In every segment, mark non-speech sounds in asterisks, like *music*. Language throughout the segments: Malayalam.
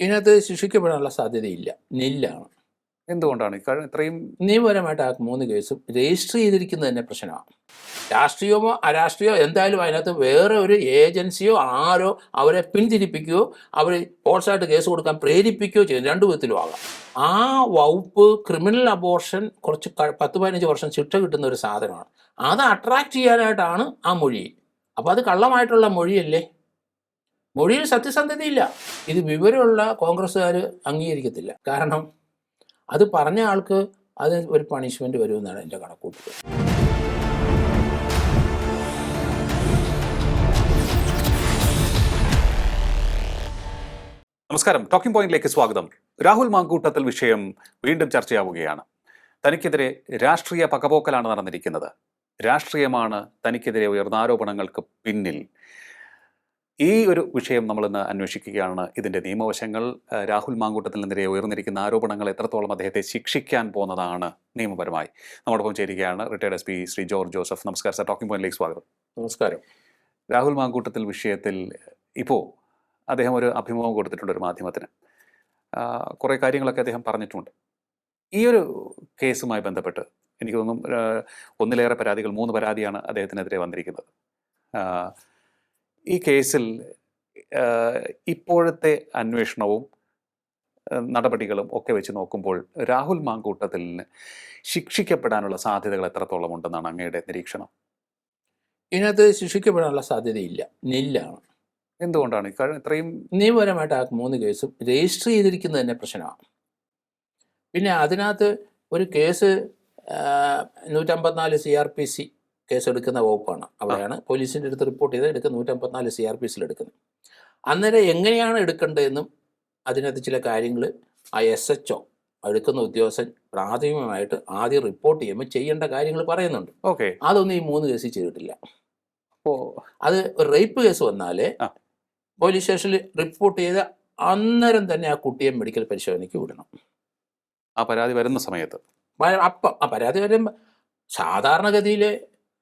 ഇതിനകത്ത് ശിക്ഷിക്കപ്പെടാനുള്ള സാധ്യതയില്ല. നെല്ലാണ്. എന്തുകൊണ്ടാണ്? ഇക്കാര്യം ഇത്രയും നിയമപരമായിട്ട് ആ മൂന്ന് കേസും രജിസ്റ്റർ ചെയ്തിരിക്കുന്നത് തന്നെ പ്രശ്നമാണ്. രാഷ്ട്രീയമോ അരാഷ്ട്രീയോ എന്തായാലും അതിനകത്ത് വേറെ ഒരു ഏജൻസിയോ ആരോ അവരെ പിന്തിരിപ്പിക്കുകയോ അവർ ഫോഴ്സായിട്ട് കേസ് കൊടുക്കാൻ പ്രേരിപ്പിക്കുകയോ ചെയ്യും. രണ്ടു വിധത്തിലും ആകാം. ആ വകുപ്പ് ക്രിമിനൽ അബോർഷൻ കുറച്ച് പത്ത് പതിനഞ്ച് വർഷം ശിക്ഷ കിട്ടുന്ന ഒരു സാധനമാണ്. അത് അട്രാക്ട് ചെയ്യാനായിട്ടാണ് ആ മൊഴി. അപ്പോൾ അത് കള്ളമായിട്ടുള്ള മൊഴിയല്ലേ? മൊഴിയിൽ സത്യസന്ധതയില്ല. ഇത് വിവരമുള്ള കോൺഗ്രസ്സുകാർ അംഗീകരിക്കത്തില്ല. കാരണം അത് പറഞ്ഞ ആൾക്ക് അത് ഒരു പണിഷ്മെന്റ് വരുമെന്നാണ് എന്റെ കണക്കൂട്ടൽ. നമസ്കാരം. ടോക്കിംഗ് പോയിന്റിലേക്ക് സ്വാഗതം. രാഹുൽ മാങ്കൂട്ടത്തിൽ വിഷയം വീണ്ടും ചർച്ചയാവുകയാണ്. തനിക്കെതിരെ രാഷ്ട്രീയ പകപോക്കലാണ് നടന്നിരിക്കുന്നത്. രാഷ്ട്രീയമാണ് തനിക്കെതിരെ ഉയർന്ന ആരോപണങ്ങൾക്ക് പിന്നിൽ. ഈ ഒരു വിഷയം നമ്മൾ ഇന്ന് അന്വേഷിക്കുകയാണ്. ഇതിന്റെ നിയമവശങ്ങൾ രാഹുൽ മാങ്കൂട്ടത്തിനെതിരെ ഉയർന്നിരിക്കുന്ന ആരോപണങ്ങൾ എത്രത്തോളം അദ്ദേഹത്തെ ശിക്ഷിക്കാൻ പോകുന്നതാണ് നിയമപരമായി. നമ്മോടൊപ്പം ചേരുകയാണ് retired S P Shri George Joseph. നമസ്കാരം സാർ ടോക്കിംഗ് പോയിന്റിലേക്ക് സ്വാഗതം. നമസ്കാരം. രാഹുൽ മാങ്കൂട്ടത്തിൽ വിഷയത്തിൽ ഇപ്പോൾ അദ്ദേഹം ഒരു അഭിമുഖം കൊടുത്തിട്ടുണ്ട് ഒരു മാധ്യമത്തിന്. കുറേ കാര്യങ്ങളൊക്കെ അദ്ദേഹം പറഞ്ഞിട്ടുണ്ട്. ഈ ഒരു കേസുമായി ബന്ധപ്പെട്ട് എനിക്ക് തോന്നുന്നു ഒന്നിലേറെ പരാതികൾ മൂന്ന് പരാതിയാണ് അദ്ദേഹത്തിനെതിരെ വന്നിരിക്കുന്നത്. ഈ കേസിൽ ഇപ്പോഴത്തെ അന്വേഷണവും നടപടികളും ഒക്കെ വെച്ച് നോക്കുമ്പോൾ രാഹുൽ മാങ്കൂട്ടത്തിന് ശിക്ഷിക്കപ്പെടാനുള്ള സാധ്യതകൾ എത്രത്തോളം ഉണ്ടെന്നാണ് അങ്ങയുടെ നിരീക്ഷണം? ഇതിനകത്ത് ശിക്ഷിക്കപ്പെടാനുള്ള സാധ്യതയില്ല. നില്ലാണ്. എന്തുകൊണ്ടാണ്? കാരണം ഇത്രയും നിയമപരമായിട്ട് ആ മൂന്ന് കേസും രജിസ്റ്റർ ചെയ്തിരിക്കുന്നത് തന്നെ പ്രശ്നമാണ്. പിന്നെ അതിനകത്ത് ഒരു case നൂറ്റമ്പത്തിനാല് C R P C case എടുക്കുന്ന വകുപ്പാണ് അവിടെയാണ് പോലീസിന്റെ അടുത്ത് റിപ്പോർട്ട് ചെയ്ത് എടുക്കുന്ന നൂറ്റമ്പത്തിനാല് സി ആർ പി എസിൽ എടുക്കുന്നത്. അന്നേരം എങ്ങനെയാണ് എടുക്കേണ്ടതെന്നും അതിനകത്ത് ചില കാര്യങ്ങൾ ആ എസ് എച്ച് ഒ എടുക്കുന്ന ഉദ്യോഗസ്ഥൻ പ്രാഥമികമായിട്ട് ആദ്യം റിപ്പോർട്ട് ചെയ്യുമ്പോൾ ചെയ്യേണ്ട കാര്യങ്ങൾ പറയുന്നുണ്ട്. ഓക്കെ. അതൊന്നും ഈ മൂന്ന് കേസിൽ ചെയ്തിട്ടില്ല. അപ്പോൾ അത് ഒരു റേപ്പ് കേസ് വന്നാൽ പോലീസ് സ്റ്റേഷനിൽ റിപ്പോർട്ട് ചെയ്ത അന്നേരം തന്നെ ആ കുട്ടിയെ മെഡിക്കൽ പരിശോധനയ്ക്ക് വിടണം. ആ പരാതി വരുന്ന സമയത്ത്. അപ്പം ആ പരാതി വരുമ്പോൾ സാധാരണഗതിയിൽ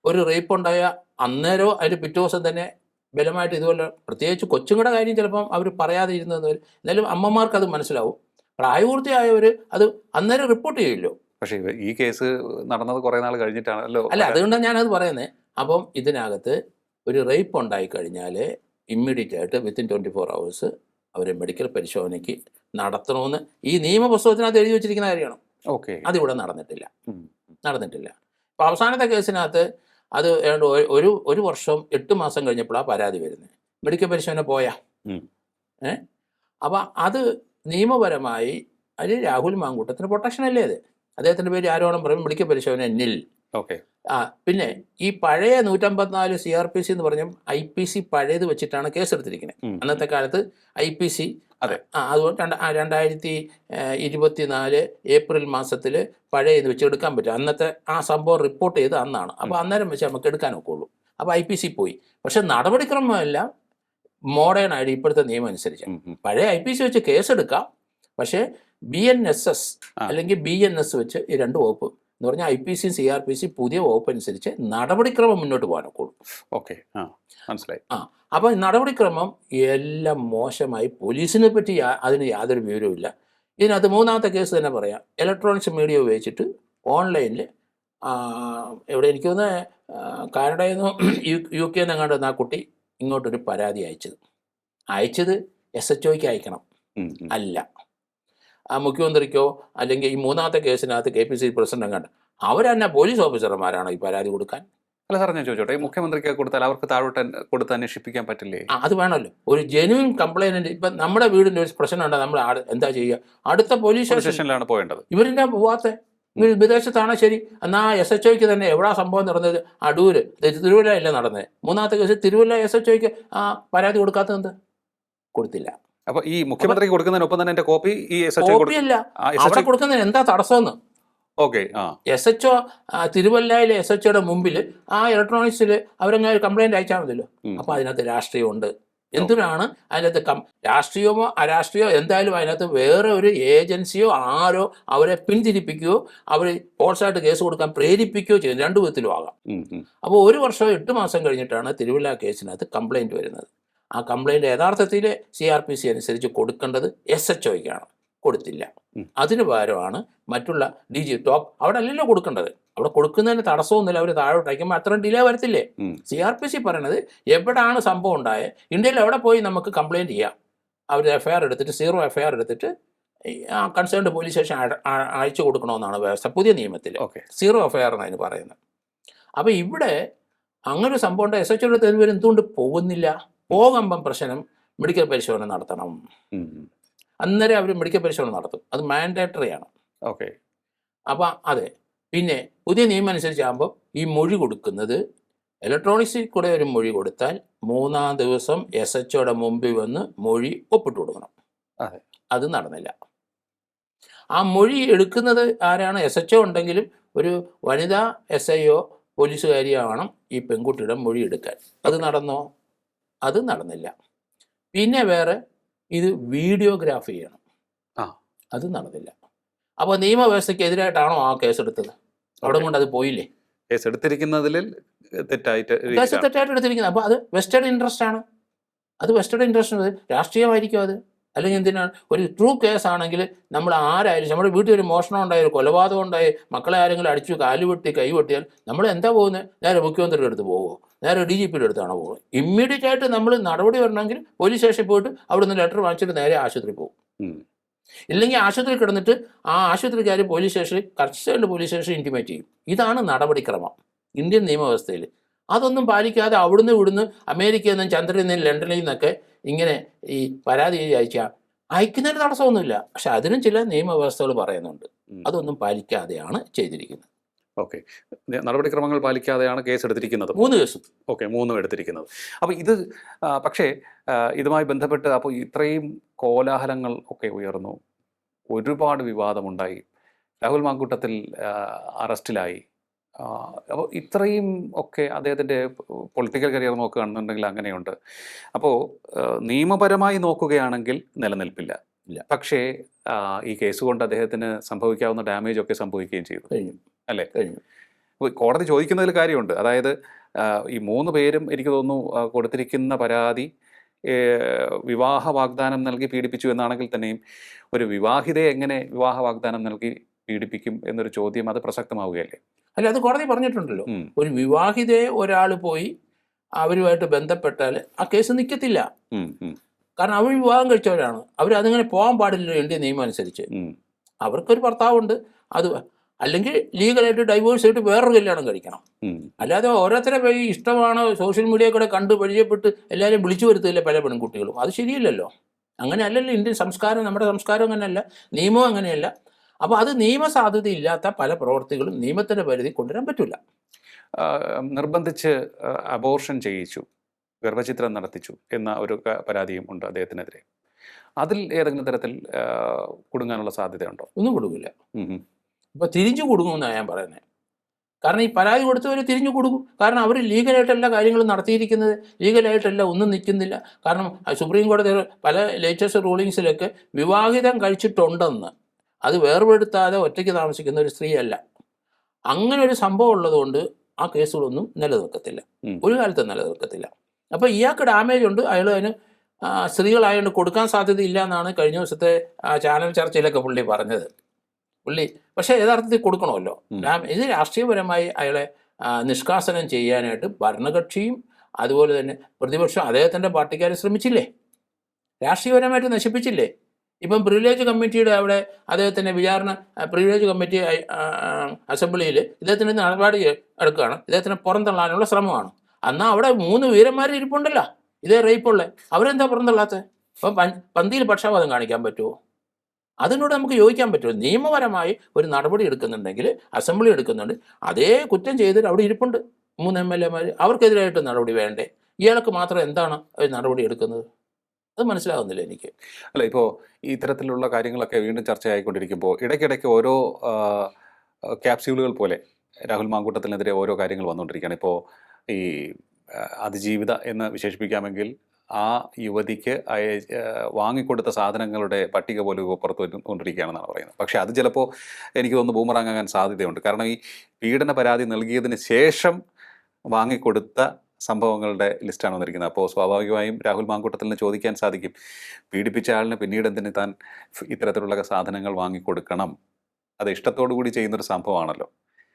ഒരു റേപ്പ് ഉണ്ടായ അന്നേരോ അതിന് പിറ്റേ ദിവസം തന്നെ ബലമായിട്ട് ഇതുപോലെ പ്രത്യേകിച്ച് കൊച്ചുങ്ങളുടെ കാര്യം ചിലപ്പം അവർ പറയാതെ ഇരുന്നത് എന്നാലും അമ്മമാർക്ക് അത് മനസ്സിലാവും. പ്രായപൂർത്തിയായവർ അത് അന്നേരം റിപ്പോർട്ട് ചെയ്യില്ലോ. പക്ഷേ ഈ കേസ് നടന്നത് കുറേ നാൾ കഴിഞ്ഞിട്ടാണല്ലോ. അല്ല അതുകൊണ്ടാണ് ഞാനത് പറയുന്നത് അപ്പം ഇതിനകത്ത് ഒരു റേപ്പ് ഉണ്ടായി കഴിഞ്ഞാൽ ഇമ്മീഡിയറ്റ് ആയിട്ട് വിത്തിൻ ട്വന്റി ഫോർ അവേഴ്സ് അവരെ മെഡിക്കൽ പരിശോധനയ്ക്ക് നടത്തണമെന്ന് ഈ നിയമപുസ്തകത്തിനകത്ത് എഴുതി വെച്ചിരിക്കുന്ന കാര്യമാണ്. ഓക്കെ. അതിവിടെ നടന്നിട്ടില്ല. നടന്നിട്ടില്ല. അപ്പോൾ അവസാനത്തെ കേസിനകത്ത് അത് ഏതാണ്ട് ഒരു- ഒരു വർഷം എട്ട് മാസം കഴിഞ്ഞപ്പോഴാണ് പരാതി വരുന്നത് മെഡിക്കൽ പരിശോധന പോയാ. ഏ? അപ്പം അത് നിയമപരമായി അതിൽ രാഹുൽ മാങ്കൂട്ടത്തിന് പ്രൊട്ടക്ഷൻ അല്ലേ അത്? അദ്ദേഹത്തിന്റെ പേര് ആരോണം പറയും മെഡിക്കൽ പരിശോധന നിൽ ഓക്കെ. ആ പിന്നെ ഈ പഴയ നൂറ്റമ്പത്തിനാല് സി ആർ പി സി എന്ന് പറഞ്ഞാൽ ഐ പി സി പഴയത് വെച്ചിട്ടാണ് കേസെടുത്തിരിക്കുന്നത്. അന്നത്തെ കാലത്ത് ഐ പി സി അതെ. ആ അതുകൊണ്ട് രണ്ട് രണ്ടായിരത്തി ഇരുപത്തി നാല് ഏപ്രിൽ മാസത്തിൽ പഴയ ഇത് വെച്ച് എടുക്കാൻ പറ്റും. അന്നത്തെ ആ സംഭവം റിപ്പോർട്ട് ചെയ്ത് അന്നാണ്. അപ്പോൾ അന്നേരം വെച്ച് നമുക്ക് എടുക്കാൻ ഒക്കുള്ളൂ. അപ്പോൾ ഐ പി സി പോയി. പക്ഷെ നടപടിക്രമമെല്ലാം മോഡേൺ ആയിട്ട് ഇപ്പോഴത്തെ നിയമം അനുസരിച്ച്. പഴയ ഐ പി സി വെച്ച് കേസെടുക്കാം. പക്ഷേ ബി എൻ എസ് എസ് അല്ലെങ്കിൽ ബി എൻ എസ് വെച്ച് ഈ രണ്ട് വകുപ്പ് എന്ന് പറഞ്ഞാൽ I P C C R P C പുതിയ വകുപ്പ് അനുസരിച്ച് നടപടിക്രമം മുന്നോട്ട് പോകാനൊക്കുള്ളൂ ഓക്കെ. ആ മനസ്സിലായി. അപ്പോൾ നടപടിക്രമം എല്ലാം മോശമായി പോലീസിനെ പറ്റി അതിന് യാതൊരു വിവരവുമില്ല. ഇതിനകത്ത് മൂന്നാമത്തെ കേസ് തന്നെ പറയാം. ഇലക്ട്രോണിക്സ് മീഡിയ ഉപയോഗിച്ചിട്ട് ഓൺലൈനിൽ എവിടെ എനിക്ക് തോന്നുന്നത് കാനഡയിൽ നിന്നും യു യു കെ നിന്നെങ്ങാണ്ട് വന്ന ആ കുട്ടി ഇങ്ങോട്ടൊരു പരാതി അയച്ചത്. അയച്ചത് എസ് എച്ച് ഒക്ക് അയക്കണം. അല്ല. ആ മുഖ്യമന്ത്രിക്കോ അല്ലെങ്കിൽ ഈ മൂന്നാമത്തെ കേസിനകത്ത് കെ പി സി പ്രസിഡന്റ് കണ്ട്. അവരെന്നെ പോലീസ് ഓഫീസർമാരാണ് ഈ പരാതി കൊടുക്കാൻ? അല്ല സാർ ഞാൻ ചോദിച്ചോട്ടെ. ഈ മുഖ്യമന്ത്രിക്ക് കൊടുത്താൽ അവർക്ക് താഴോട്ട് കൊടുത്ത് അന്വേഷിപ്പിക്കാൻ പറ്റില്ലേ? അത് വേണമല്ലോ. ഒരു ജെന്യൂൻ കംപ്ലൈന്റ് ഇപ്പൊ നമ്മുടെ വീടിന്റെ ഒരു പ്രശ്നം ഉണ്ട്? നമ്മൾ എന്താ ചെയ്യുക? അടുത്ത പോലീസ് സ്റ്റേഷനിലാണ് പോകേണ്ടത്. ഇവരിന്റെ പോവാത്ത? ഇവർ വിദേശത്താണ് ശരി. എന്നാൽ ആ എസ് എച്ച് ഒക്ക് തന്നെ എവിടാ സംഭവം നടന്നത്? അടൂര്. തിരുവല്ല അല്ലേ നടന്നത് മൂന്നാമത്തെ കേസ് തിരുവല്ല എസ് എച്ച് ഒക്ക് ആ പരാതി കൊടുക്കാത്തത് കൊടുത്തില്ല. അപ്പൊ ഈ മുഖ്യമന്ത്രിക്ക് കൊടുക്കുന്നതിനൊപ്പം തന്നെ എന്റെ കോപ്പി ഈ എസ് എച്ച് അല്ല അവിടെ കൊടുക്കുന്നതിന് എന്താ തടസ്സമെന്ന്? ഓക്കെ എസ് എച്ച് ഒ തിരുവല്ലയിലെ എസ് എച്ച് ഒയുടെ മുമ്പിൽ ആ ഇലക്ട്രോണിക്സിൽ അവരങ്ങനെ ഒരു കംപ്ലൈന്റ് അയച്ചാൽ മതിയല്ലോ. അപ്പൊ അതിനകത്ത് രാഷ്ട്രീയമുണ്ട്. എന്തിനാണ് അതിനകത്ത് കം രാഷ്ട്രീയമോ അരാഷ്ട്രീയമോ എന്തായാലും അതിനകത്ത് വേറെ ഒരു ഏജൻസിയോ ആരോ അവരെ പിന്തിരിപ്പിക്കുകയോ അവർ ഫോഴ്സായിട്ട് കേസ് കൊടുക്കാൻ പ്രേരിപ്പിക്കുകയോ ചെയ്യും. രണ്ടു വിധത്തിലും ആകാം. അപ്പോൾ ഒരു വർഷം എട്ട് മാസം കഴിഞ്ഞിട്ടാണ് തിരുവല്ല കേസിനകത്ത് കംപ്ലൈന്റ് വരുന്നത്. ആ കംപ്ലൈന്റ് യഥാർത്ഥത്തിൽ സി ആർ പി സി അനുസരിച്ച് കൊടുക്കേണ്ടത് എസ് എച്ച് ഒയ്ക്കാണ് കൊടുത്തില്ല. അതിന് പകരമാണ് മറ്റുള്ള ഡി ജി ടോപ്പ് അവിടെ അല്ലല്ലോ കൊടുക്കേണ്ടത്. അവിടെ കൊടുക്കുന്നതിന് തടസ്സമൊന്നുമില്ല. അവർ താഴോട്ട് അയക്കുമ്പോൾ അത്രയും ഡിലേ വരത്തില്ലേ. സി ആർ പി സി പറയണത് എവിടെയാണ് സംഭവം ഉണ്ടായത് ഇന്ത്യയിൽ എവിടെ പോയി നമുക്ക് കംപ്ലൈന്റ് ചെയ്യാം. അവർ എഫ്ഐആർ എടുത്തിട്ട് സീറോ എഫ് ഐ ആർ എടുത്തിട്ട് കൺസേൺഡ് പോലീസ് സ്റ്റേഷൻ അയച്ചു കൊടുക്കണമെന്നാണ് വ്യവസ്ഥ പുതിയ നിയമത്തിൽ okay. Zero F I R എന്നാണ് അതിന് പറയുന്നത് അപ്പോൾ ഇവിടെ അങ്ങനെ ഒരു സംഭവം ഉണ്ട് എസ് എച്ച് എടുത്ത് എന്തുകൊണ്ട് പോകുന്നില്ല? പോകുമ്പം പ്രശ്നം മെഡിക്കൽ പരിശോധന നടത്തണം. അന്നേരം അവർ മെഡിക്കൽ പരിശോധന നടത്തും. അത് മാൻഡേറ്ററി ആണ്. ഓക്കെ. അപ്പം അതെ. പിന്നെ പുതിയ നിയമം അനുസരിച്ചാകുമ്പോൾ ഈ മൊഴി കൊടുക്കുന്നത് ഇലക്ട്രോണിക്സിൽ കൂടെ ഒരു മൊഴി കൊടുത്താൽ മൂന്നാം ദിവസം എസ് എച്ച് ഒയുടെ മുമ്പിൽ വന്ന് മൊഴി ഒപ്പിട്ട് കൊടുക്കണം. അതെ. അത് നടന്നില്ല. ആ മൊഴി എടുക്കുന്നത് ആരാണ്? എസ് എച്ച് ഒ ഉണ്ടെങ്കിലും ഒരു വനിതാ എസ് ഐ ഒ പോലീസുകാരിയാവണം ഈ പെൺകുട്ടിയുടെ മൊഴി എടുക്കാൻ. അത് നടന്നോ? അത് നടന്നില്ല. പിന്നെ വേറെ ഇത് വീഡിയോഗ്രാഫി ചെയ്യണം. ആ. അത് നടന്നില്ല. അപ്പോൾ നിയമവ്യവസ്ഥയ്ക്ക് എതിരായിട്ടാണോ ആ കേസ് എടുത്തത് അവിടെ കൊണ്ട് അത് പോയില്ലേ? കേസ് എടുത്തിരിക്കുന്നതിൽ തെറ്റായിട്ട് കേസ് തെറ്റായിട്ട് എടുത്തിരിക്കുന്നത്. അപ്പോൾ അത് വെസ്റ്റേൺ ഇൻട്രസ്റ്റ് ആണ്. അത് വെസ്റ്റേൺ ഇൻട്രസ്റ്റ് രാഷ്ട്രീയമായിരിക്കും അത്. അല്ലെങ്കിൽ എന്തിനാണ് ഒരു ട്രൂ കേസ് ആണെങ്കിൽ നമ്മൾ ആരായാലും നമ്മുടെ വീട്ടിൽ ഒരു മോഷണം ഉണ്ടായി ഒരു കൊലപാതകം ഉണ്ടായി മക്കളെ ആരെങ്കിലും അടിച്ചു കാൽ വെട്ടി കൈ വെട്ടിയാൽ നമ്മൾ എന്താ പോകുന്നത്? നേരെ മുഖ്യമന്ത്രിയുടെ അടുത്ത് പോകുമോ നേരെ ഡി ജി പിയുടെ അടുത്താണ് പോകുന്നത്. ഇമ്മീഡിയറ്റ് ആയിട്ട് നമ്മൾ നടപടി വരണമെങ്കിൽ പോലീസ് സ്റ്റേഷനിൽ പോയിട്ട് അവിടെ നിന്ന് ലെറ്റർ വാങ്ങിച്ചിട്ട് നേരെ ആശുപത്രി പോകും. ഇല്ലെങ്കിൽ ആശുപത്രി കിടന്നിട്ട് ആ ആശുപത്രിക്കാർ പോലീസ് സ്റ്റേഷനിൽ കർശനമായിട്ട് പോലീസ് സ്റ്റേഷൻ ഇന്റിമേറ്റ് ചെയ്യും. ഇതാണ് നടപടിക്രമം. ഇന്ത്യൻ നിയമവ്യവസ്ഥയിൽ. അതൊന്നും പാലിക്കാതെ അവിടുന്ന് ഇവിടുന്ന് അമേരിക്കയിൽ നിന്നും ചന്ദ്രനിൽ നിന്നും ലണ്ടനിൽ നിന്നൊക്കെ ഇങ്ങനെ ഈ പരാതി അയച്ചാൽ അയക്കുന്നതിന് തടസ്സമൊന്നുമില്ല. പക്ഷെ അതിനും ചില നിയമവ്യവസ്ഥകൾ പറയുന്നുണ്ട്. അതൊന്നും പാലിക്കാതെയാണ് ചെയ്തിരിക്കുന്നത്. ഓക്കെ. നടപടിക്രമങ്ങൾ പാലിക്കാതെയാണ് കേസ് എടുത്തിരിക്കുന്നത് മൂന്ന് കേസും. ഓക്കെ മൂന്നും എടുത്തിരിക്കുന്നത്. അപ്പോൾ ഇത് പക്ഷേ ഇതുമായി ബന്ധപ്പെട്ട് അപ്പോൾ ഇത്രയും കോലാഹലങ്ങൾ ഒക്കെ ഉയർന്നു. ഒരുപാട് വിവാദമുണ്ടായി. രാഹുൽ മാങ്കൂട്ടത്തിൽ അറസ്റ്റിലായി. അപ്പോൾ ഇത്രയും ഒക്കെ അദ്ദേഹത്തിന്റെ പൊളിറ്റിക്കൽ കരിയർ നോക്കുകയാണെന്നുണ്ടെങ്കിൽ അങ്ങനെയുണ്ട്. അപ്പോൾ നിയമപരമായി നോക്കുകയാണെങ്കിൽ നിലനിൽപ്പില്ല. ഇല്ല. പക്ഷേ ഈ കേസ് കൊണ്ട് അദ്ദേഹത്തിന് സംഭവിക്കാവുന്ന ഡാമേജ് ഒക്കെ സംഭവിക്കുകയും ചെയ്തു. അല്ലേ? അപ്പോൾ കോടതി ചോദിക്കുന്നതിൽ കാര്യമുണ്ട്. അതായത് ഈ മൂന്ന് പേരും എനിക്ക് തോന്നുന്നു കൊടുത്തിരിക്കുന്ന പരാതി വിവാഹ വാഗ്ദാനം നൽകി പീഡിപ്പിച്ചു എന്നാണെങ്കിൽ തന്നെയും ഒരു വിവാഹിതയെ എങ്ങനെ വിവാഹ വാഗ്ദാനം നൽകി പീഡിപ്പിക്കും എന്നൊരു ചോദ്യം അത് പ്രസക്തമാവുകയല്ലേ? അല്ല അത് കോടതി പറഞ്ഞിട്ടുണ്ടല്ലോ. ഒരു വിവാഹിതയെ ഒരാൾ പോയി അവരുമായിട്ട് ബന്ധപ്പെട്ടാൽ ആ കേസ് നിൽക്കത്തില്ല കാരണം അവർ വിവാഹം കഴിച്ചവരാണ്. അവർ അതിങ്ങനെ പോകാൻ പാടില്ലല്ലോ എന്റെ നിയമം അനുസരിച്ച് അവർക്കൊരു ഭർത്താവുണ്ട്. അത് അല്ലെങ്കിൽ ലീഗലായിട്ട് ഡൈവേഴ്സ് ആയിട്ട് വേറൊരു കല്യാണം കഴിക്കണം. അല്ലാതെ ഓരോരുത്തരെ പോയി ഇഷ്ടമാണ് സോഷ്യൽ മീഡിയ കൂടെ കണ്ട് പരിചയപ്പെട്ട് എല്ലാവരും വിളിച്ചു വരുത്തില്ല പല പെൺകുട്ടികളും. അത് ശരിയല്ലല്ലോ. അങ്ങനെ അല്ലല്ലോ ഇന്ത്യൻ സംസ്കാരം നമ്മുടെ സംസ്കാരം അങ്ങനെയല്ല നിയമവും അങ്ങനെയല്ല. അപ്പോൾ അത് നിയമസാധ്യതയില്ലാത്ത പല പ്രവർത്തികളും നിയമത്തിന്റെ പരിധി കൊണ്ടുവരാൻ പറ്റില്ല നിർബന്ധിച്ച് അബോർഷൻ ചെയ്യിച്ചു ഗർഭചിത്രം നടത്തിച്ചു എന്ന ഒരു പരാതിയും ഉണ്ട് അദ്ദേഹത്തിനെതിരെ. അതിൽ ഏതെങ്കിലും തരത്തിൽ കൊടുങ്ങാനുള്ള സാധ്യതയുണ്ടോ? ഒന്നും കൊടുക്കില്ല. ഇപ്പോൾ തിരിഞ്ഞു കൊടുക്കുമെന്നാണ് ഞാൻ പറയുന്നത് കാരണം ഈ പരാതി കൊടുത്തവർ തിരിഞ്ഞു കൊടുക്കും. കാരണം അവർ ലീഗലായിട്ടല്ല കാര്യങ്ങളും നടത്തിയിരിക്കുന്നത്. ലീഗലായിട്ടല്ല ഒന്നും നിൽക്കുന്നില്ല. കാരണം സുപ്രീം കോടതി പല ലേറ്റസ്റ്റ് റൂളിങ്സിലൊക്കെ വിവാഹിതം കഴിച്ചിട്ടുണ്ടെന്ന് അത് വേർപെടുത്താതെ ഒറ്റയ്ക്ക് താമസിക്കുന്ന ഒരു സ്ത്രീയല്ല. അങ്ങനെ ഒരു സംഭവം ഉള്ളതുകൊണ്ട് ആ കേസുകളൊന്നും നിലനിൽക്കത്തില്ല. ഒരു കാലത്തും നിലനിൽക്കത്തില്ല. അപ്പോൾ ഇയാൾക്ക് ഡാമേജ് ഉണ്ട്. അയാൾ അതിന് സ്ത്രീകളായതുകൊണ്ട് കൊടുക്കാൻ സാധ്യതയില്ല എന്നാണ് കഴിഞ്ഞ ദിവസത്തെ ചാനൽ ചർച്ചയിലൊക്കെ പുള്ളി പറഞ്ഞത്. പുള്ളി. പക്ഷേ യഥാർത്ഥത്തിൽ കൊടുക്കണമല്ലോ. ഇത് രാഷ്ട്രീയപരമായി അയാളെ നിഷ്കാസനം ചെയ്യാനായിട്ട് ഭരണകക്ഷിയും അതുപോലെ തന്നെ പ്രതിപക്ഷം അദ്ദേഹത്തിന്റെ പാർട്ടിക്കാർ ശ്രമിച്ചില്ലേ? രാഷ്ട്രീയപരമായിട്ട് നശിപ്പിച്ചില്ലേ? ഇപ്പം പ്രിവിലേജ് കമ്മിറ്റിയുടെ അവിടെ അദ്ദേഹത്തിന്റെ വിചാരണ പ്രിവിലേജ് കമ്മിറ്റി അസംബ്ലിയിൽ ഇദ്ദേഹത്തിന് നടപടി എടുക്കുകയാണ്. ഇദ്ദേഹത്തിനെ പുറന്തള്ളാനുള്ള ശ്രമമാണ്. എന്നാൽ അവിടെ മൂന്ന് വീരന്മാർ ഇരിപ്പുണ്ടല്ലോ. ഇതേ റേപ്പുള്ള അവരെന്താ പുറന്തള്ളാത്തത് അപ്പം പന്തിയിൽ പക്ഷപാതം കാണിക്കാൻ പറ്റുമോ അതിനോട് നമുക്ക് യോജിക്കാൻ പറ്റുമോ നിയമപരമായി ഒരു നടപടി എടുക്കുന്നുണ്ടെങ്കിൽ അസംബ്ലി എടുക്കുന്നുണ്ട്. അതേ കുറ്റം ചെയ്തിട്ട് അവിടെ ഇരിപ്പുണ്ട്. മൂന്ന് എം എൽ എമാർ അവർക്കെതിരായിട്ട് നടപടി വേണ്ടേ? ഇയാൾക്ക് മാത്രം എന്താണ് ഒരു നടപടി എടുക്കുന്നത്? അത് മനസ്സിലാകുന്നില്ല എനിക്ക്. അല്ല ഇപ്പോൾ ഇത്തരത്തിലുള്ള കാര്യങ്ങളൊക്കെ വീണ്ടും ചർച്ചയായിക്കൊണ്ടിരിക്കുമ്പോൾ ഇടയ്ക്കിടയ്ക്ക് ഓരോ ക്യാപ്സ്യൂളുകൾ പോലെ രാഹുൽ മാങ്കൂട്ടത്തിനെതിരെ ഓരോ കാര്യങ്ങൾ വന്നുകൊണ്ടിരിക്കുകയാണ് ഇപ്പോൾ ഈ അതിജീവിത എന്ന് വിശേഷിപ്പിക്കാമെങ്കിൽ ആ യുവതിക്ക് വാങ്ങിക്കൊടുത്ത സാധനങ്ങളുടെ പട്ടിക പോലും പുറത്തു വന്നുകൊണ്ടിരിക്കുകയാണെന്നാണ് പറയുന്നത്. പക്ഷേ അത് ചിലപ്പോൾ എനിക്ക് തോന്നുന്നു ബൂമറാങ്ങാൻ സാധ്യതയുണ്ട്. കാരണം ഈ പീഡന പരാതി നൽകിയതിന് ശേഷം വാങ്ങിക്കൊടുത്ത സംഭവങ്ങളുടെ ലിസ്റ്റാണ് വന്നിരിക്കുന്നത്. അപ്പോൾ സ്വാഭാവികമായും രാഹുൽ മാങ്കൂട്ടത്തിന് ചോദിക്കാൻ സാധിക്കും. പീഡിപ്പിച്ച ആളിന് പിന്നീട് എന്തിന് താൻ ഇത്തരത്തിലുള്ള സാധനങ്ങൾ വാങ്ങിക്കൊടുക്കണം? അത് ഇഷ്ടത്തോടു കൂടി ചെയ്യുന്നൊരു സംഭവമാണല്ലോ.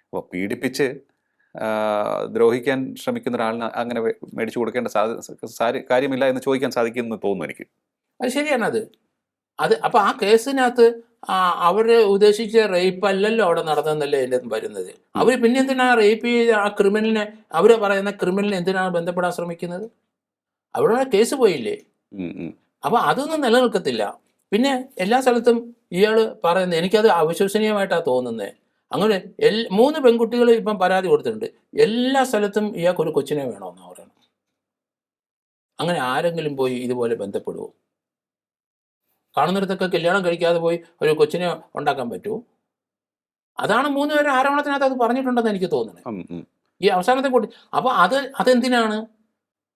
അപ്പോൾ പീഡിപ്പിച്ച് ദ്രോഹിക്കാൻ ശ്രമിക്കുന്ന ഒരാളിന് അങ്ങനെ മേടിച്ചു കൊടുക്കേണ്ട സാധ്യ കാര്യമില്ല എന്ന് ചോദിക്കാൻ സാധിക്കുമെന്ന് തോന്നുന്നു എനിക്ക്. അത് ശരിയാണ് അത്. അത് അപ്പൊ ആ കേസിനകത്ത് അവരെ ഉദ്ദേശിച്ച റേപ്പ് അല്ലല്ലോ അവിടെ നടന്നതെന്നല്ലേ എന്റെ വരുന്നത്? അവർ പിന്നെ എന്തിനാ റേപ്പ് ചെയ്ത് ആ ക്രിമിനലിനെ അവർ പറയുന്ന ക്രിമിനലിനെ എന്തിനാണ് ബന്ധപ്പെടാൻ ശ്രമിക്കുന്നത്? അവിടെ കേസ് പോയില്ലേ. അപ്പൊ അതൊന്നും നിലനിൽക്കത്തില്ല. പിന്നെ എല്ലാ സ്ഥലത്തും ഇയാൾ പറയുന്നത് എനിക്കത് അവിശ്വസനീയമായിട്ടാണ് തോന്നുന്നത് അങ്ങനെ എൽ മൂന്ന് പെൺകുട്ടികൾ ഇപ്പം പരാതി കൊടുത്തിട്ടുണ്ട്. എല്ലാ സ്ഥലത്തും ഇയാൾക്ക് ഒരു കൊച്ചിനെ വേണമെന്ന് പറയണം അങ്ങനെ ആരെങ്കിലും പോയി ഇതുപോലെ ബന്ധപ്പെടുവോ? കാണുന്നിടത്തൊക്കെ കല്യാണം കഴിക്കാതെ പോയി ഒരു കൊച്ചിനെ ഉണ്ടാക്കാൻ പറ്റുമോ അതാണ് മൂന്ന് പേര് ആരോപണത്തിനകത്ത് അത് പറഞ്ഞിട്ടുണ്ടെന്ന് എനിക്ക് തോന്നുന്നത്. ഈ അവസാനത്തെ കൂട്ടി അപ്പൊ അത് അതെന്തിനാണ്?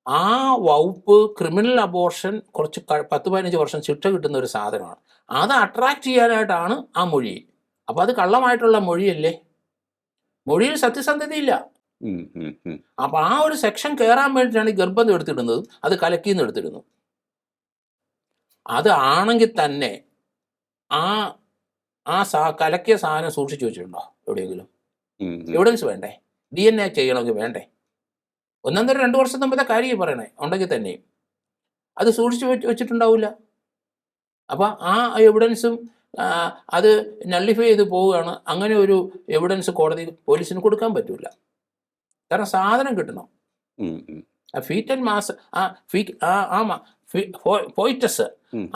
ആ വകുപ്പ് ക്രിമിനൽ അബോർഷൻ കുറച്ച് പത്ത് പതിനഞ്ച് വർഷം ശിക്ഷ കിട്ടുന്ന ഒരു സാധനമാണ്. അത് അട്രാക്ട് ചെയ്യാനായിട്ടാണ് ആ മൊഴി. അപ്പൊ അത് കള്ളമായിട്ടുള്ള മൊഴിയല്ലേ? മൊഴിയിൽ സത്യസന്ധതയില്ല. ഉം, ഉം, ഉം. അപ്പൊ ആ ഒരു സെക്ഷൻ കയറാൻ വേണ്ടിയിട്ടാണ് ഈ ഗർഭം എടുത്തിടുന്നത്. അത് കലക്കിന്ന് എടുത്തിടുന്നു. അത് ആണെങ്കിൽ തന്നെ ആ ആ സാ കലക്കിയ സാധനം സൂക്ഷിച്ചു വെച്ചിട്ടുണ്ടോ എവിടെയെങ്കിലും. എവിഡൻസ് വേണ്ടേ? ഡി എൻ എ ചെയ്യണമെങ്കിൽ വേണ്ടേ? ഒന്നാം തരം രണ്ട് വർഷം മുമ്പത്തെ കാര്യം പറയണേ. ഉണ്ടെങ്കിൽ തന്നെയും. അത് സൂക്ഷിച്ചു വെച്ച് വെച്ചിട്ടുണ്ടാവില്ല അപ്പം ആ എവിഡൻസും അത് നള്ളിഫൈ ചെയ്ത് പോവുകയാണ്. അങ്ങനെ ഒരു എവിഡൻസ് കോടതി പോലീസിന് കൊടുക്കാൻ പറ്റില്ല കാരണം സാധനം കിട്ടണം. ആ ഫീറ്റൽ മാസ് ആ ഫീ ആ പോയിറ്റസ്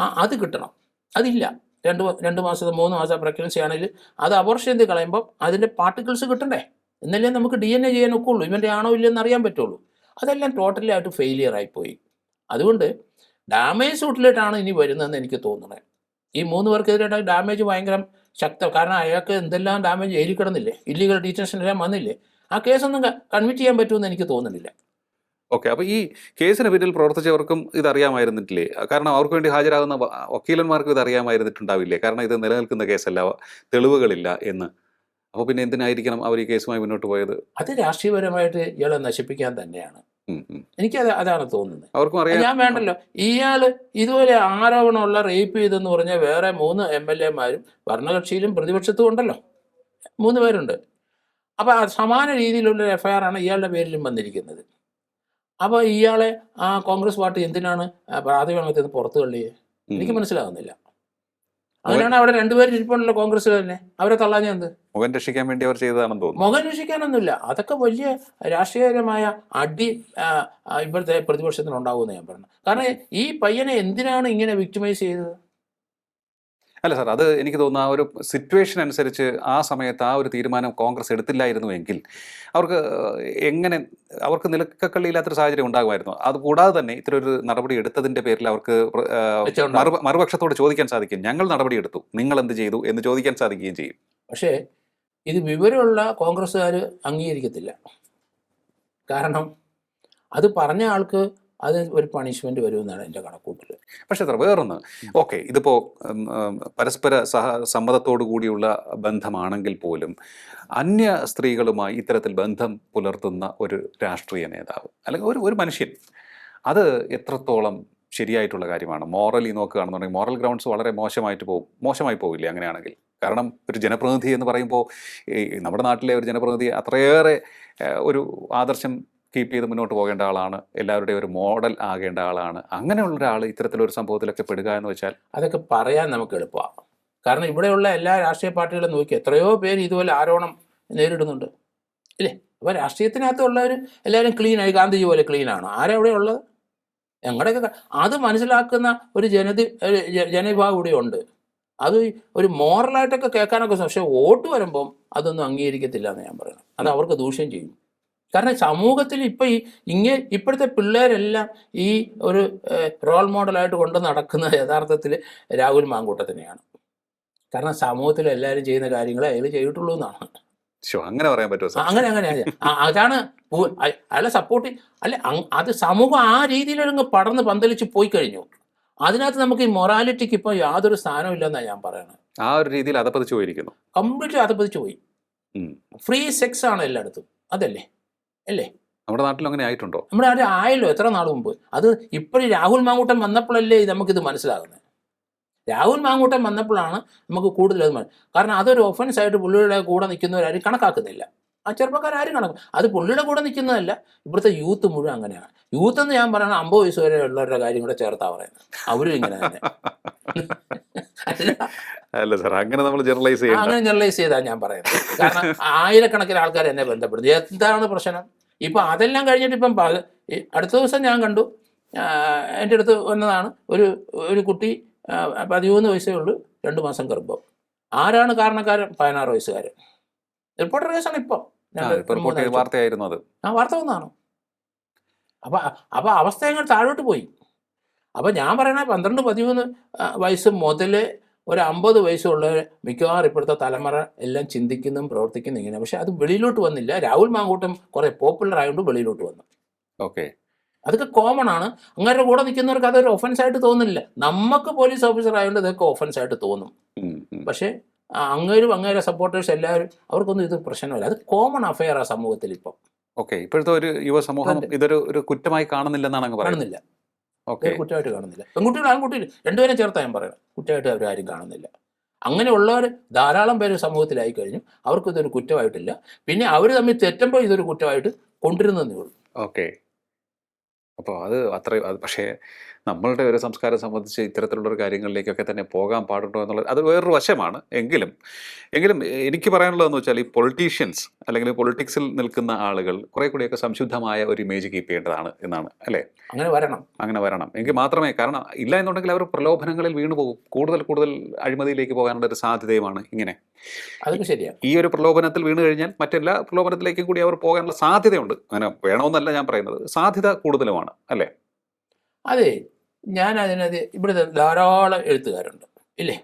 ആ അത് കിട്ടണം. അതില്ല. രണ്ട് രണ്ട് മാസത്തെ മൂന്ന് മാസം പ്രഗ്നൻസി ആണെങ്കിൽ അത് അബോർഷൻ ചെയ്ത് കളയുമ്പോൾ അതിന്റെ പാർട്ടിക്കിൾസ് കിട്ടണ്ടേ? എന്നല്ലേ നമുക്ക് ഡി എൻ എ ചെയ്യാൻ ഒക്കുള്ളൂ ഇവന്റെ ആണോ ഇല്ലെന്ന് അറിയാൻ പറ്റുള്ളൂ. അതെല്ലാം ടോട്ടലി ആയിട്ട് ഫെയിലിയർ ആയിപ്പോയി അതുകൊണ്ട് ഡാമേജ് സൂട്ടിലേട്ടാണ് ഇനി വരുന്നതെന്ന് എനിക്ക് തോന്നുന്നത് ഈ മൂന്ന് പേർക്കെതിരായിട്ട് ഡാമേജ് ഭയങ്കര ശക്തം. കാരണം അയാൾക്ക് എന്തെല്ലാം ഡാമേജ് ജയിലിൽ കിടന്നില്ലേ? ഇല്ലീഗൽ ഡീറ്റൻഷൻ എല്ലാം വന്നില്ലേ? ആ കേസൊന്നും കൺവിറ്റ് ചെയ്യാൻ പറ്റുമെന്ന് എനിക്ക് തോന്നുന്നില്ല. ഓക്കെ അപ്പോൾ ഈ കേസിന് പിന്നിൽ പ്രവർത്തിച്ചവർക്കും ഇത് അറിയാമായിരുന്നിട്ടില്ലേ കാരണം അവർക്ക് വേണ്ടി ഹാജരാകുന്ന വക്കീലന്മാർക്കും ഇത് അറിയാമായിരുന്നിട്ടുണ്ടാവില്ലേ കാരണം ഇത് നിലനിൽക്കുന്ന കേസല്ല തെളിവുകളില്ല എന്ന്. അപ്പോൾ പിന്നെ എന്തിനായിരിക്കണം അവർ ഈ കേസുമായി മുന്നോട്ട് പോയത്? അത് രാഷ്ട്രീയപരമായിട്ട് ഇയാളെ നശിപ്പിക്കാൻ തന്നെയാണ്. എനിക്കത് അതാണ് തോന്നുന്നത്. അവർക്കും അറിയാം. ഞാൻ വേണ്ടല്ലോ. ഇയാൾ ഇതുപോലെ ആരോപണമുള്ള റേപ്പ് ചെയ്തെന്ന് പറഞ്ഞ വേറെ മൂന്ന് എം എൽ എമാരും ഭരണകക്ഷിയിലും പ്രതിപക്ഷത്തും ഉണ്ടല്ലോ. മൂന്ന് പേരുണ്ട്. അപ്പോൾ സമാന രീതിയിലുള്ള ഒരു എഫ്ഐആർ ആർ ആണ് ഇയാളുടെ പേരിലും വന്നിരിക്കുന്നത്. അപ്പോൾ ഇയാളെ ആ കോൺഗ്രസ് പാർട്ടി എന്തിനാണ് പ്രാഥമികത്തിൽ നിന്ന് പുറത്തു തള്ളിയേ? എനിക്ക് മനസ്സിലാകുന്നില്ല അങ്ങനെയാണ് അവിടെ രണ്ടുപേരും ഇരിപ്പുണ്ടല്ലോ കോൺഗ്രസ് തന്നെ അവരെ തള്ളാഞ്ഞ എന്ത്? മുഖം രക്ഷിക്കാൻ വേണ്ടി അവർ ചെയ്തതാണെന്ന് തോന്നുന്നു. മുഖം രക്ഷിക്കാനൊന്നുമില്ല. അതൊക്കെ വലിയ രാഷ്ട്രീയപരമായ അടി ഇപ്പോഴത്തെ പ്രതിപക്ഷത്തിനുണ്ടാകുമെന്ന് ഞാൻ പറഞ്ഞു. കാരണം ഈ പയ്യനെ എന്തിനാണ് ഇങ്ങനെ വിക്ടിമൈസ് ചെയ്തത്? അല്ല സാർ അത് എനിക്ക് തോന്നുന്നു ആ ഒരു സിറ്റുവേഷൻ അനുസരിച്ച് ആ സമയത്ത് ആ ഒരു തീരുമാനം കോൺഗ്രസ് എടുത്തില്ലായിരുന്നു എങ്കിൽ അവർക്ക് എങ്ങനെ അവർക്ക് നിലക്കക്കള്ളിയില്ലാത്തൊരു സാഹചര്യം ഉണ്ടാകുമായിരുന്നു. അത് കൂടാതെ തന്നെ ഇത്തരം ഒരു നടപടി എടുത്തതിന്റെ പേരിൽ അവർക്ക് മറുപക്ഷത്തോട് ചോദിക്കാൻ സാധിക്കും. ഞങ്ങൾ നടപടി എടുത്തു നിങ്ങൾ എന്ത് ചെയ്തു എന്ന് ചോദിക്കാൻ സാധിക്കുകയും ചെയ്യും. പക്ഷേ ഇത് വിവരമുള്ള കോൺഗ്രസ്സുകാർ അംഗീകരിക്കത്തില്ല. കാരണം അത് പറഞ്ഞ ആൾക്ക് അത് ഒരു പണിഷ്മെന്റ് വരുമെന്നാണ് എന്റെ കണക്കൂട്ടൽ പക്ഷേ അത്ര വേറൊന്ന്. ഓക്കെ ഇതിപ്പോൾ ഉം, പരസ്പര സഹ സമ്മതത്തോടു കൂടിയുള്ള ബന്ധമാണെങ്കിൽ പോലും അന്യ സ്ത്രീകളുമായി ഇത്തരത്തിൽ ബന്ധം പുലർത്തുന്ന ഒരു രാഷ്ട്രീയ നേതാവ് അല്ലെങ്കിൽ ഒരു ഒരു മനുഷ്യൻ അത് എത്രത്തോളം ശരിയായിട്ടുള്ള കാര്യമാണ്? മോറലി നോക്കുകയാണെന്നുണ്ടെങ്കിൽ മോറൽ ഗ്രൗണ്ട്സ് വളരെ മോശമായിട്ട് പോകും മോശമായി പോവില്ലേ അങ്ങനെയാണെങ്കിൽ? കാരണം ഒരു ജനപ്രതിനിധി എന്ന് പറയുമ്പോൾ നമ്മുടെ നാട്ടിലെ ഒരു ജനപ്രതിനിധി അത്രയേറെ ഒരു ആദർശം കീപ്പ് ചെയ്ത് മുന്നോട്ട് പോകേണ്ട ആളാണ് എല്ലാവരുടെയും ഒരു മോഡൽ ആകേണ്ട ആളാണ്. അങ്ങനെയുള്ള ഒരാൾ ഇത്തരത്തിലൊരു സംഭവത്തിലൊക്കെ പെടുക എന്ന് വെച്ചാൽ അതൊക്കെ പറയാൻ നമുക്ക് എളുപ്പമാണ്. കാരണം ഇവിടെയുള്ള എല്ലാ രാഷ്ട്രീയ പാർട്ടികളും നോക്കി എത്രയോ പേര് ഇതുപോലെ ആരോപണം നേരിടുന്നുണ്ട്. ഇല്ലേ? അപ്പോൾ രാഷ്ട്രീയത്തിനകത്തുള്ളവർ എല്ലാവരും ക്ലീനായി ഗാന്ധിജി പോലെ ക്ലീനാണ് ആരാ ഇവിടെ ഉള്ളത്? ഞങ്ങളുടെയൊക്കെ അത് മനസ്സിലാക്കുന്ന ഒരു ജനതി ജനവിഭാഗം ഇവിടെ ഉണ്ട്. അത് ഒരു മോറലായിട്ടൊക്കെ കേൾക്കാനൊക്കെ പക്ഷേ വോട്ട് വരുമ്പം അതൊന്നും അംഗീകരിക്കത്തില്ല എന്ന് ഞാൻ പറയുന്നത്. അത് അവർക്ക് ദൂഷ്യം ചെയ്യും. കാരണം സമൂഹത്തിൽ ഇപ്പം ഈ ഇങ്ങനെ ഇപ്പോഴത്തെ പിള്ളേരെല്ലാം ഈ ഒരു റോൾ മോഡലായിട്ട് കൊണ്ട് നടക്കുന്നത് യഥാർത്ഥത്തിൽ രാഹുൽ മാങ്കൂട്ടത്തിനെയാണ്. കാരണം സമൂഹത്തിൽ എല്ലാവരും ചെയ്യുന്ന കാര്യങ്ങളെ അയാൾ ചെയ്തിട്ടുള്ളൂ എന്നാണ്. അങ്ങനെ പറയാൻ പറ്റുമോ അങ്ങനെ അങ്ങനെ അതാണ് അയാളെ സപ്പോർട്ട് അല്ല അത് സമൂഹം ആ രീതിയിലങ്ങ് പടർന്ന് പന്തലിച്ച് പോയി കഴിഞ്ഞു. അതിനകത്ത് നമുക്ക് ഈ മൊറാലിറ്റിക്ക് ഇപ്പോൾ യാതൊരു സ്ഥാനവും ഇല്ലെന്നാണ് ഞാൻ പറയുന്നത് ആ ഒരു രീതിയിൽ അതപ്പതിച്ചു പോയിരിക്കുന്നു. കംപ്ലീറ്റ്ലി അതപ്പതിച്ച് പോയി. ഫ്രീ സെക്സ് ആണ് എല്ലായിടത്തും. അതല്ലേ? അല്ലേ? നമ്മുടെ നാട്ടിൽ അങ്ങനെ ആയിട്ടുണ്ടോ? നമ്മുടെ ആരും ആയല്ലോ എത്ര നാൾ മുമ്പ്. അത് ഇപ്പോഴും രാഹുൽ മാങ്ങൂട്ടൻ വന്നപ്പോഴല്ലേ നമുക്കിത് മനസ്സിലാകുന്നത്. രാഹുൽ മാങ്ങൂട്ടൻ വന്നപ്പോഴാണ് നമുക്ക് കൂടുതൽ അത് കാരണം അതൊരു ഒഫൻസ് ആയിട്ട് പുള്ളിയുടെ കൂടെ നിൽക്കുന്നവരാരും കണക്കാക്കുന്നില്ല. ആ ചെറുപ്പക്കാരും കണക്കും അത് പുള്ളിയുടെ കൂടെ നിൽക്കുന്നതല്ല ഇവിടുത്തെ യൂത്ത് മുഴുവൻ അങ്ങനെയാണ്. യൂത്ത് എന്ന് ഞാൻ പറയുന്നത് അമ്പത് വയസ്സ് വരെ ഉള്ളവരുടെ കാര്യം കൂടെ ചേർത്താ പറയുന്നത്. അവരും ഇങ്ങനെ തന്നെ. അല്ല സാർ അങ്ങനെ നമ്മൾ ജനറലൈസ് ചെയ്യണ്ട. അങ്ങനെ ജനറലൈസ് ചെയ്താ ഞാൻ പറയുന്നത്. കാരണം ആയിരക്കണക്കിന് ആൾക്കാർ എന്നെ ബന്ധപ്പെടുന്നു. എന്താണ് പ്രശ്നം? ഇപ്പം അതെല്ലാം കഴിഞ്ഞിട്ട് ഇപ്പം അടുത്ത ദിവസം ഞാൻ കണ്ടു. എന്റെ അടുത്ത് വന്നതാണ് ഒരു ഒരു കുട്ടി പതിമൂന്ന് വയസ്സേ ഉള്ളൂ രണ്ട് മാസം ഗർഭം. ആരാണ് കാരണക്കാരൻ? പതിനാറ് വയസ്സുകാരൻ. റിപ്പോർട്ടർ കേസാണ് ഇപ്പം. ആ, ഇപ്പൊ റിപ്പോർട്ട് ചെയ്ത വാർത്തയായിരുന്നു അത്. ആ വാർത്ത വന്നതാണ്. അപ്പം അപ്പം അവസ്ഥ ഞങ്ങൾ താഴോട്ട് പോയി. അപ്പം ഞാൻ പറയണ പന്ത്രണ്ട് പതിമൂന്ന് വയസ്സ് മുതൽ ഒരു അമ്പത് വയസ്സുള്ള മിക്കവാറും ഇപ്പോഴത്തെ തലമുറ എല്ലാം ചിന്തിക്കുന്നതും പ്രവർത്തിക്കുന്നതും ഇങ്ങനെ പക്ഷെ അത് വെളിയിലോട്ട് വന്നില്ല. രാഹുൽ മാങ്കൂട്ടം കുറേ പോപ്പുലർ ആയതുകൊണ്ട് വെളിയിലോട്ട് വന്നു. ഓക്കെ. അതൊക്കെ കോമൺ ആണ്. അങ്ങനെ കൂടെ നിൽക്കുന്നവർക്ക് അതൊരു ഒഫൻസ് ആയിട്ട് തോന്നുന്നില്ല. നമുക്ക് പോലീസ് ഓഫീസർ ആയതുകൊണ്ട് ഇതൊക്കെ ഒഫൻസ് ആയിട്ട് തോന്നും. പക്ഷേ അങ്ങേരും അങ്ങേരെ സപ്പോർട്ടേഴ്സ് എല്ലാവരും അവർക്കൊന്നും ഇത് പ്രശ്നമല്ല. അത് കോമൺ അഫെയർ ആ സമൂഹത്തിൽ ഇപ്പം ഓക്കെ. ഇപ്പോഴത്തെ ഒരു യുവസമൂഹം. ഇതൊരു ഒരു കുറ്റമായി കാണുന്നില്ലെന്നാണ് അങ്ങ് പറയുന്നില്ല കുറ്റമായിട്ട് കാണുന്നില്ല. പെൺകുട്ടികൾ ആൺകുട്ടികൾ രണ്ടുപേരും ചേർത്താ ഞാൻ പറയണം കുറ്റമായിട്ട് അവരാരും കാണുന്നില്ല. അങ്ങനെയുള്ളവർ ധാരാളം പേര് സമൂഹത്തിലായി കഴിഞ്ഞു. അവർക്ക് ഇതൊരു കുറ്റമായിട്ടില്ല. പിന്നെ അവർ തമ്മിൽ തെറ്റുമ്പോൾ ഇതൊരു കുറ്റമായിട്ട് കൊണ്ടിരുന്നതേ ഉള്ളൂ. ഓക്കെ. അപ്പോൾ അത് അത്ര അത് പക്ഷേ നമ്മളുടെ ഒരു സംസ്കാരം സംബന്ധിച്ച് ഇത്തരത്തിലുള്ള ഒരു കാര്യങ്ങളിലേക്കൊക്കെ തന്നെ പോകാൻ പാടുണ്ടോ എന്നുള്ളത് അത് വേറൊരു വശമാണ്. എങ്കിലും എങ്കിലും എനിക്ക് പറയാനുള്ളതെന്ന് വെച്ചാൽ ഈ പൊളിറ്റീഷ്യൻസ് അല്ലെങ്കിൽ പൊളിറ്റിക്സിൽ നിൽക്കുന്ന ആളുകൾ കുറെ കൂടിയൊക്കെ സംശുദ്ധമായ ഒരു ഇമേജ് കീപ്പ് ചെയ്യേണ്ടതാണ് എന്നാണ് അല്ലേ? അങ്ങനെ വരണം. അങ്ങനെ വരണം. എങ്കിൽ മാത്രമേ കാരണം ഇല്ല എന്നുണ്ടെങ്കിൽ അവർ പ്രലോഭനങ്ങളിൽ വീണു പോകും. കൂടുതൽ കൂടുതൽ അഴിമതിയിലേക്ക് പോകാനുള്ള ഒരു സാധ്യതയുമാണ് ഇങ്ങനെ. അതൊക്കെ ശരിയാണ് ഈ ഒരു പ്രലോഭനത്തിൽ വീണ് കഴിഞ്ഞാൽ മറ്റെല്ലാ പ്രലോഭനത്തിലേക്കും കൂടി അവർ പോകാനുള്ള സാധ്യതയുണ്ട്. അങ്ങനെ വേണമെന്നല്ല ഞാൻ പറയുന്നത്. സാധ്യത കൂടുതലുമാണ് അല്ലേ? അതെ ഞാൻ അതിനത് ഇവിടുത്തെ ധാരാളം എഴുത്തുകാരുണ്ട് ഇല്ലേ?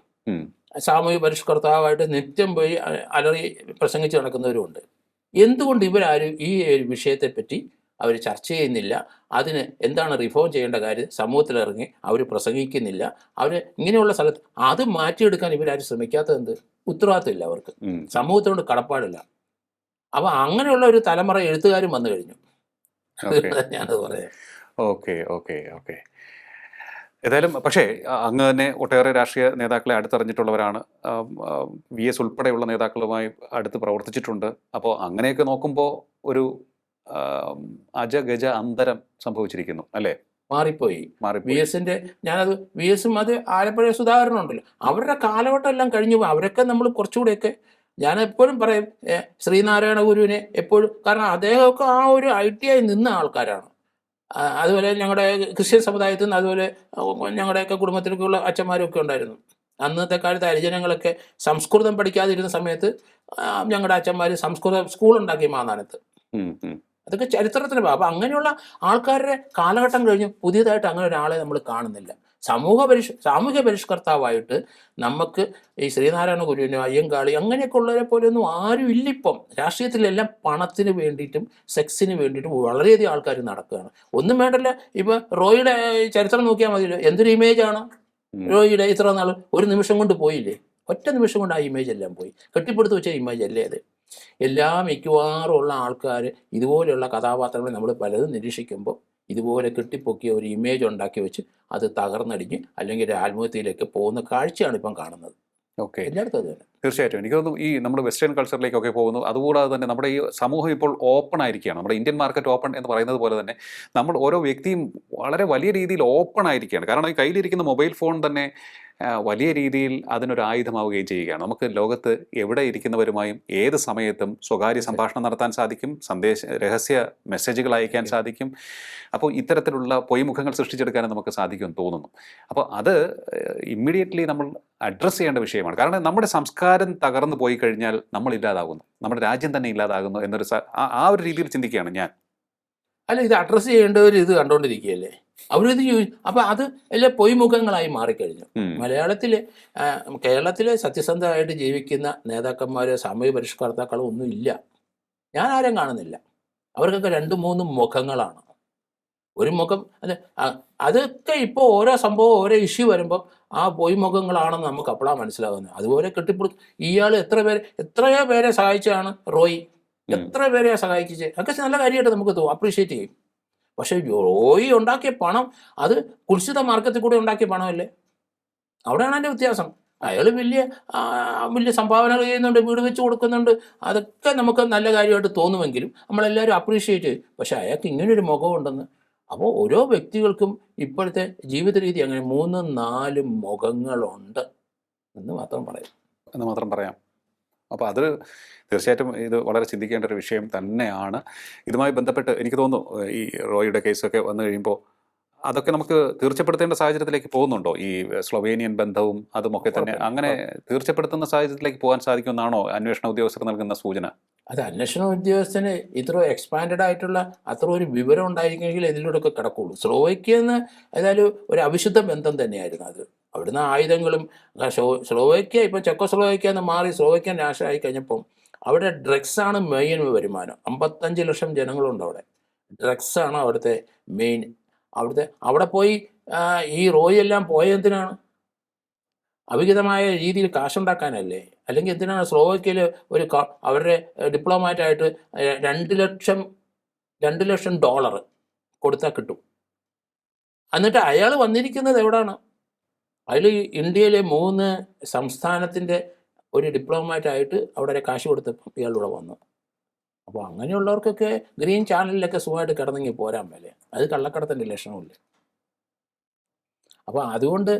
സാമൂഹ്യ പരിഷ്കർത്താവായിട്ട് നിത്യം പോയി അലറി പ്രസംഗിച്ച് നടക്കുന്നവരുമുണ്ട്. എന്തുകൊണ്ട് ഇവരാരും ഈ വിഷയത്തെപ്പറ്റി അവർ ചർച്ച ചെയ്യുന്നില്ല? അതിന് എന്താണ് റിഫോം ചെയ്യേണ്ട കാര്യം? സമൂഹത്തിലിറങ്ങി അവർ പ്രസംഗിക്കുന്നില്ല. അവർ ഇങ്ങനെയുള്ള സ്ഥലത്ത് അത് മാറ്റിയെടുക്കാൻ ഇവരാരും ശ്രമിക്കാത്തത് എന്ത് ഉത്തരവാദിത്തമില്ല അവർക്ക്. സമൂഹത്തിനോട് കടപ്പാടില്ല. അപ്പം അങ്ങനെയുള്ള ഒരു തലമുറ എഴുത്തുകാരും വന്നു കഴിഞ്ഞു. *laughs* ഞാനത് പറയാം. Okay okay okay. ഏതായാലും പക്ഷേ അങ്ങ് തന്നെ ഒട്ടേറെ രാഷ്ട്രീയ നേതാക്കളെ അടുത്തറിഞ്ഞിട്ടുള്ളവരാണ്. വി എസ് ഉൾപ്പെടെയുള്ള നേതാക്കളുമായി അടുത്ത് പ്രവർത്തിച്ചിട്ടുണ്ട്. അപ്പോൾ അങ്ങനെയൊക്കെ നോക്കുമ്പോൾ ഒരു അജഗജ അന്തരം സംഭവിച്ചിരിക്കുന്നു അല്ലേ? മാറിപ്പോയി. വി എസിന്റെ ഞാനത് വി എസും അത് ആലപ്പുഴ സുധാകരനും ഉണ്ടല്ലോ. അവരുടെ കാലഘട്ടം എല്ലാം കഴിഞ്ഞു പോകും അവരൊക്കെ നമ്മൾ കുറച്ചുകൂടെയൊക്കെ ഞാൻ എപ്പോഴും പറയും ശ്രീനാരായണ ഗുരുവിനെ എപ്പോഴും കാരണം അദ്ദേഹമൊക്കെ ആ ഒരു ഐ ടി ആയി നിന്ന ആൾക്കാരാണ്. അതുപോലെ ഞങ്ങളുടെ ക്രിസ്ത്യൻ സമുദായത്തിൽ നിന്ന് അതുപോലെ ഞങ്ങളുടെയൊക്കെ കുടുംബത്തിലേക്കുള്ള അച്ഛന്മാരൊക്കെ ഉണ്ടായിരുന്നു. അന്നത്തെ കാലത്ത് ഹരിജനങ്ങളൊക്കെ സംസ്കൃതം പഠിക്കാതിരുന്ന സമയത്ത് ഞങ്ങളുടെ അച്ഛന്മാർ സംസ്കൃത സ്കൂൾ ഉണ്ടാക്കി മാന്നാനത്ത്. അതൊക്കെ ചരിത്രത്തിന് അപ്പം അങ്ങനെയുള്ള ആൾക്കാരുടെ കാലഘട്ടം കഴിഞ്ഞ് പുതിയതായിട്ട് അങ്ങനെ ഒരാളെ നമ്മൾ കാണുന്നില്ല. സമൂഹ പരിഷ് സാമൂഹ്യ പരിഷ്കർത്താവായിട്ട് നമുക്ക് ഈ ശ്രീനാരായണ ഗുരുവിനോ അയ്യങ്കാളി അങ്ങനെയൊക്കെ ഉള്ളവരെ പോലെയൊന്നും ആരും ഇല്ലിപ്പം രാഷ്ട്രീയത്തിലെല്ലാം പണത്തിന് വേണ്ടിയിട്ടും സെക്സിന് വേണ്ടിയിട്ടും വളരെയധികം ആൾക്കാർ നടക്കുകയാണ്. ഒന്നും വേണ്ടല്ല ഇപ്പൊ റോയിയുടെ ചരിത്രം നോക്കിയാൽ മതിയല്ലോ. എന്തൊരു ഇമേജാണ് ആണ്? റോയിയുടെ ഇത്ര നാൾ ഒരു നിമിഷം കൊണ്ട് പോയില്ലേ? ഒറ്റ നിമിഷം കൊണ്ട് ആ ഇമേജ് എല്ലാം പോയി. കെട്ടിപ്പടുത്ത് വെച്ച ഇമേജ് അല്ലേ അത്? എല്ലാ മിക്കവാറും ഉള്ള ആൾക്കാർ ഇതുപോലെയുള്ള കഥാപാത്രങ്ങളെ നമ്മൾ പലതും നിരീക്ഷിക്കുമ്പോൾ ഇതുപോലെ കെട്ടിപ്പൊക്കിയ ഒരു ഇമേജ് ഉണ്ടാക്കി വെച്ച് അത് തകർന്നടിഞ്ഞ് അല്ലെങ്കിൽ ഒരു ആത്മഹത്യയിലേക്ക് പോകുന്ന കാഴ്ചയാണ് ഇപ്പം കാണുന്നത്. ഓക്കെ എല്ലായിടത്തും അത് തന്നെ. തീർച്ചയായിട്ടും. എനിക്ക് തോന്നുന്നു ഈ നമ്മുടെ വെസ്റ്റേൺ കൾച്ചറിലേക്കൊക്കെ പോകുന്നു. അതുകൂടാതെ തന്നെ നമ്മുടെ ഈ സമൂഹം ഇപ്പോൾ ഓപ്പൺ ആയിരിക്കുകയാണ്. നമ്മുടെ ഇന്ത്യൻ മാർക്കറ്റ് ഓപ്പൺ എന്ന് പറയുന്നത് പോലെ തന്നെ നമ്മൾ ഓരോ വ്യക്തിയും വളരെ വലിയ രീതിയിൽ ഓപ്പൺ ആയിരിക്കുകയാണ്. കാരണം ഈ കയ്യിലിരിക്കുന്ന മൊബൈൽ ഫോൺ തന്നെ വലിയ രീതിയിൽ അതിനൊരു ആയുധമാവുകയും ചെയ്യുകയാണ്. നമുക്ക് ലോകത്ത് എവിടെ ഇരിക്കുന്നവരുമായും ഏത് സമയത്തും സ്വകാര്യ സംഭാഷണം നടത്താൻ സാധിക്കും സന്ദേശ രഹസ്യ മെസ്സേജുകൾ അയക്കാൻ സാധിക്കും. അപ്പോൾ ഇത്തരത്തിലുള്ള പൊയ്മുഖങ്ങൾ സൃഷ്ടിച്ചെടുക്കാനും നമുക്ക് സാധിക്കുമെന്ന് തോന്നുന്നു. അപ്പോൾ അത് ഇമ്മീഡിയറ്റ്ലി നമ്മൾ അഡ്രസ്സ് ചെയ്യേണ്ട വിഷയമാണ്. കാരണം നമ്മുടെ സംസ്കാരം തകർന്നു പോയി കഴിഞ്ഞാൽ നമ്മൾ ഇല്ലാതാകുന്നു. നമ്മുടെ രാജ്യം തന്നെ ഇല്ലാതാകുന്നു എന്നൊരു ആ- ഒരു രീതിയിൽ ചിന്തിക്കുകയാണ് ഞാൻ. അല്ല ഇത് അഡ്രസ്സ് ഒരു ഇത് കണ്ടുകൊണ്ടിരിക്കുകയല്ലേ? അവരിത് ചോദിച്ചു അപ്പൊ അത് എല്ലാ പൊയ്മുഖങ്ങളായി മാറിക്കഴിഞ്ഞു. മലയാളത്തിലെ കേരളത്തിലെ സത്യസന്ധമായിട്ട് ജീവിക്കുന്ന നേതാക്കന്മാരോ സാമൂഹ്യ പരിഷ്കർത്താക്കളോ ഒന്നും ഇല്ല. ഞാൻ ആരും കാണുന്നില്ല. അവർക്കൊക്കെ രണ്ട് മൂന്ന് മുഖങ്ങളാണ്. ഒരു മുഖം അല്ല അതൊക്കെ ഇപ്പോൾ ഓരോ സംഭവം ഓരോ ഇഷ്യൂ വരുമ്പോൾ ആ പൊയ്മുഖങ്ങളാണെന്ന് നമുക്ക് അപ്പോഴാണ് മനസ്സിലാകുന്നത് അതുപോലെ കെട്ടിപ്പിടി ഇയാൾ എത്ര പേര് എത്രയോ പേരെ സഹായിച്ചാണ് റോയ്. എത്ര പേരെ സഹായിച്ചത് അതൊക്കെ നല്ല കാര്യമായിട്ട് നമുക്ക് തോ അപ്രീഷിയേറ്റ് ചെയ്യും. പക്ഷേ റോയി ഉണ്ടാക്കിയ പണം അത് കുൽസിത മാർഗത്തിൽ കൂടെ ഉണ്ടാക്കിയ പണമല്ലേ? അവിടെയാണ് അതിന്റെ വ്യത്യാസം. അയാൾ വലിയ വലിയ സംഭാവനകൾ ചെയ്യുന്നുണ്ട് വീട് വെച്ച് കൊടുക്കുന്നുണ്ട്. അതൊക്കെ നമുക്ക് നല്ല കാര്യമായിട്ട് തോന്നുമെങ്കിലും നമ്മളെല്ലാവരും അപ്രീഷിയേറ്റ് ചെയ്യും. പക്ഷേ അയാൾക്ക് ഇങ്ങനൊരു മുഖമുണ്ടെന്ന് അപ്പോൾ ഓരോ വ്യക്തികൾക്കും ഇപ്പോഴത്തെ ജീവിത രീതി അങ്ങനെ മൂന്ന് നാല് മുഖങ്ങളുണ്ട് എന്ന് മാത്രം പറയാം. എന്ന് മാത്രം പറയാം. അപ്പോൾ അത് തീർച്ചയായിട്ടും ഇത് വളരെ ചിന്തിക്കേണ്ട ഒരു വിഷയം തന്നെയാണ്. ഇതുമായി ബന്ധപ്പെട്ട് എനിക്ക് തോന്നുന്നു ഈ റോയിയുടെ കേസൊക്കെ വന്നു കഴിയുമ്പോൾ അതൊക്കെ നമുക്ക് തീർച്ചപ്പെടുത്തേണ്ട സാഹചര്യത്തിലേക്ക് പോകുന്നുണ്ടോ? ഈ സ്ലൊവേനിയൻ ബന്ധവും അതുമൊക്കെ തന്നെ അങ്ങനെ തീർച്ചപ്പെടുത്തുന്ന സാഹചര്യത്തിലേക്ക് പോകാൻ സാധിക്കുമെന്നാണോ അന്വേഷണ ഉദ്യോഗസ്ഥർ നൽകുന്ന സൂചന? അത് അന്വേഷണ ഉദ്യോഗസ്ഥന് ഇത്ര എക്സ്പാൻഡഡ് ആയിട്ടുള്ള അത്ര ഒരു വിവരം ഉണ്ടായിരിക്കുമെങ്കിൽ ഇതിലൂടെയൊക്കെ കിടക്കുള്ളൂ. സ്ലോവയ്ക്ക് എന്ന് ഏതായാലും ഒരു അവിശുദ്ധ ബന്ധം തന്നെയായിരുന്നു അത്. അവിടുന്ന് ആയുധങ്ങളും സ്ലോവയ്ക്ക ഇപ്പം ചെക്കോസ്ലോവയ്ക്ക എന്ന് മാറി സ്ലോവയ്ക്ക രാഷ്ട്രമായി കഴിഞ്ഞപ്പം അവിടെ ഡ്രഗ്സാണ് മെയിൻ വരുമാനം. അമ്പത്തഞ്ച് ലക്ഷം ജനങ്ങളുണ്ട് അവിടെ. ഡ്രഗ്സാണ് അവിടുത്തെ മെയിൻ അവിടുത്തെ അവിടെ പോയി ഈ റോയി എല്ലാം പോയതിനാണ് അവിഹിതമായ രീതിയിൽ കാശുണ്ടാക്കാനല്ലേ അല്ലെങ്കിൽ എന്തിനാണ് സ്ലോവക്കിയിൽ ഒരു അവരുടെ ഡിപ്ലോമാറ്റായിട്ട് രണ്ട് ലക്ഷം രണ്ട് ലക്ഷം ഡോളർ കൊടുത്താൽ കിട്ടും. എന്നിട്ട് അയാൾ വന്നിരിക്കുന്നത് എവിടാണ്? അതിൽ ഇന്ത്യയിലെ മൂന്ന് സംസ്ഥാനത്തിന്റെ ഒരു ഡിപ്ലോമാറ്റായിട്ട് അവിടെ ഒരു കാശ് കൊടുത്തപ്പോൾ ഇയാളിവിടെ വന്നു. അപ്പോൾ അങ്ങനെയുള്ളവർക്കൊക്കെ ഗ്രീൻ ചാനലിലൊക്കെ സുഖമായിട്ട് കിടന്നെങ്കിൽ പോരാൻ മേലെ അത് കള്ളക്കടത്തിന്റെ ലക്ഷണമില്ലേ. അപ്പോൾ അതുകൊണ്ട്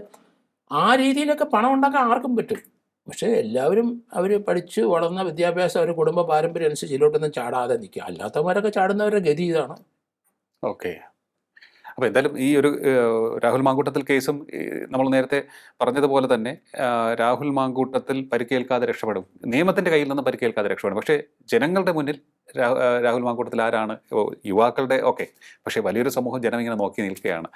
ആ രീതിയിലൊക്കെ പണം ഉണ്ടാക്കാൻ ആർക്കും പറ്റും. പക്ഷേ എല്ലാവരും അവർ പഠിച്ച് വളർന്ന വിദ്യാഭ്യാസം അവർ കുടുംബ പാരമ്പര്യം അനുസരിച്ച് ഇതിലോട്ടൊന്നും ചാടാതെ നിൽക്കുക. അല്ലാത്തവരൊക്കെ ചാടുന്നവരുടെ ഗതി ഇതാണ്. ഓക്കെ. അപ്പോൾ എന്തായാലും ഈ ഒരു രാഹുൽ മാങ്കൂട്ടത്തിൽ കേസും നമ്മൾ നേരത്തെ പറഞ്ഞതുപോലെ തന്നെ രാഹുൽ മാങ്കൂട്ടത്തിൽ പരിക്കേൽക്കാതെ രക്ഷപ്പെടും. നിയമത്തിന്റെ കയ്യിൽ നിന്ന് പരിക്കേൽക്കാതെ രക്ഷപ്പെടും. പക്ഷേ ജനങ്ങളുടെ മുന്നിൽ രാഹുൽ മാങ്കൂട്ടത്തിൽ ആരാണ്? യുവാക്കളുടെ ഓക്കെ. പക്ഷേ വലിയൊരു സമൂഹം ജനം ഇങ്ങനെ നോക്കി നിൽക്കുകയാണ്.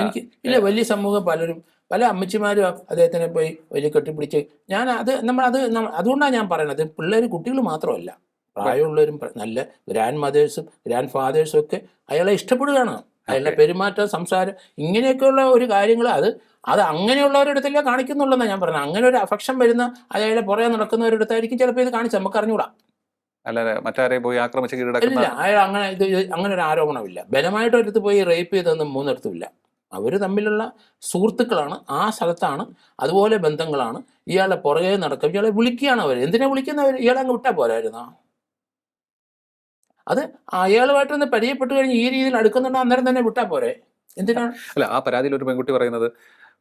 എനിക്ക് ഇല്ല വലിയ സമൂഹം പലരും പല അമ്മച്ചിമാരും അദ്ദേഹത്തിനെ പോയി വലിയ കെട്ടിപ്പിടിച്ച് ഞാൻ അത് നമ്മൾ അത് അതുകൊണ്ടാണ് ഞാൻ പറയുന്നത് പിള്ളേർ കുട്ടികൾ മാത്രമല്ല. പ്രായമുള്ളവരും നല്ല ഗ്രാൻഡ് മദേഴ്സും ഗ്രാൻഡ് ഫാദേഴ്സും ഒക്കെ അയാളെ ഇഷ്ടപ്പെടുകയാണ്. അയാളുടെ പെരുമാറ്റം സംസാരം ഇങ്ങനെയൊക്കെയുള്ള ഒരു കാര്യങ്ങൾ അത് അത് അങ്ങനെയുള്ളവരുടെ അടുത്തല്ലേ കാണിക്കുന്നുള്ളതാണ് ഞാൻ പറഞ്ഞത് അങ്ങനെ ഒരു അഫക്ഷൻ വരുന്ന അയാളെ പുറകെ നടക്കുന്നവരുടെ അടുത്തായിരിക്കും ചിലപ്പോൾ ഇത് കാണിച്ച്. നമുക്ക് അറിഞ്ഞൂടാ. അല്ലാതെ മറ്റാരെയും പോയി ആക്രമിച്ച് ഇല്ല അയാൾ അങ്ങനെ ഇത് ഇത് അങ്ങനെ ഒരു ആരോപണമില്ല. ബലമായിട്ട് ഒരിടത്ത് പോയി റേപ്പ് ചെയ്തൊന്നും മൂന്നിടത്തുമില്ല. അവർ തമ്മിലുള്ള സുഹൃത്തുക്കളാണ് ആ സ്ഥലത്താണ് അതുപോലെ ബന്ധങ്ങളാണ്. ഇയാളെ പുറകെ നടക്കും. ഇയാളെ വിളിക്കുകയാണ് അവർ എന്തിനാ വിളിക്കുന്നവർ ഇയാളെ അങ്ങ് വിട്ടാൽ പോരായിരുന്നോ? അത് അയാളുമായിട്ടൊന്ന് പരിചയപ്പെട്ടു കഴിഞ്ഞ് ഈ രീതിയിൽ അടുക്കുന്നുണ്ടോ അന്നേരം തന്നെ വിട്ടാൽ പോരെ. എന്തിനാണ് അല്ല ആ പരാതിയിൽ ഒരു പെൺകുട്ടി പറയുന്നത്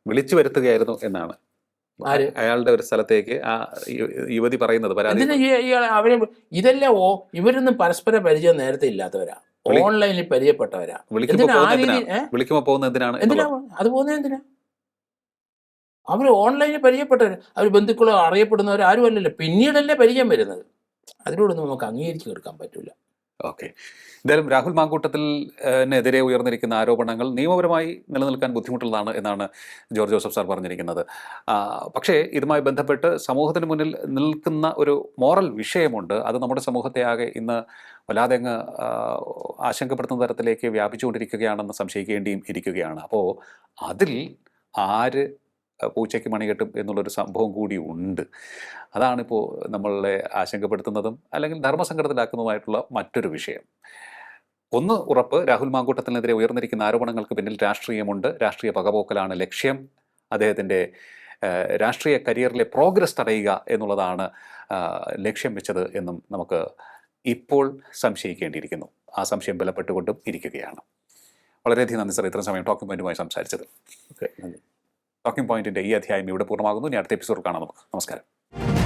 വിളിച്ചു വരുത്തുകയായിരുന്നു എന്നാണ്? അയാളുടെ ഒരു സ്ഥലത്തേക്ക് ആ യുവതി പറയുന്നത് പരാതി അവരെ ഇതെല്ലാം ഓ ഇവരൊന്നും പരസ്പര പരിചയം നേരത്തെ ഇല്ലാത്തവരാ. ഓൺലൈനിൽ പരിചയപ്പെട്ടവരാ. വിളിക്കുമ്പോ പോകുന്ന എന്തിനാണ് എന്തിനാ അത് പോകുന്നത് എന്തിനാ? അവർ ഓൺലൈനിൽ പരിചയപ്പെട്ടവർ അവർ ബന്ധുക്കളോ അറിയപ്പെടുന്നവർ ആരും അല്ലല്ലോ പിന്നീടല്ലേ പരിചയം വരുന്നത്. അതിലൂടെ നമുക്ക് അംഗീകരിച്ചു കൊടുക്കാൻ പറ്റില്ല ഓക്കെ. എന്തായാലും രാഹുൽ മാങ്കൂട്ടത്തിനെതിരെ ഉയർന്നിരിക്കുന്ന ആരോപണങ്ങൾ നിയമപരമായി നിലനിൽക്കാൻ ബുദ്ധിമുട്ടുള്ളതാണ് എന്നാണ് ജോർജ് ജോസഫ് സാർ പറഞ്ഞിരിക്കുന്നത്. പക്ഷേ ഇതുമായി ബന്ധപ്പെട്ട് സമൂഹത്തിന് മുന്നിൽ നിൽക്കുന്ന ഒരു മോറൽ വിഷയമുണ്ട്. അത് നമ്മുടെ സമൂഹത്തെ ആകെ ഇന്ന് വല്ലാതെ അങ്ങ് ആശങ്കപ്പെടുത്തുന്ന തരത്തിലേക്ക് വ്യാപിച്ചുകൊണ്ടിരിക്കുകയാണെന്ന് സംശയിക്കേണ്ടിയും ഇരിക്കുകയാണ്. അപ്പോൾ അതിൽ ആര് പൂച്ചയ്ക്ക് മണി കെട്ടും എന്നുള്ളൊരു സംഭവം കൂടി ഉണ്ട്. അതാണിപ്പോൾ നമ്മളെ ആശങ്കപ്പെടുത്തുന്നതും അല്ലെങ്കിൽ ധർമ്മസങ്കടത്തിലാക്കുന്നതുമായിട്ടുള്ള മറ്റൊരു വിഷയം. ഒന്ന് ഉറപ്പ്. രാഹുൽ മാങ്കൂട്ടത്തിനെതിരെ ഉയർന്നിരിക്കുന്ന ആരോപണങ്ങൾക്ക് പിന്നിൽ രാഷ്ട്രീയമുണ്ട്. രാഷ്ട്രീയ പകപോക്കലാണ് ലക്ഷ്യം. അദ്ദേഹത്തിന്റെ രാഷ്ട്രീയ കരിയറിലെ പ്രോഗ്രസ് തടയുക എന്നുള്ളതാണ് ലക്ഷ്യം വെച്ചത് എന്നും നമുക്ക് ഇപ്പോൾ സംശയിക്കേണ്ടിയിരിക്കുന്നു. ആ സംശയം ബലപ്പെട്ടുകൊണ്ടും ഇരിക്കുകയാണ്. വളരെയധികം നന്ദി സാർ ഇത്രയും സമയം പോയിന്റുമായി സംസാരിച്ചത് ഓക്കെ നന്ദി. ടോക്കിംഗ് പോയിന്റിന്റെ ഈ അധ്യായം ഇവിടെ പൂർണമാകുന്നു. ഇനി അടുത്ത എപ്പിസോഡ് കാണാം നമുക്ക്. നമസ്കാരം.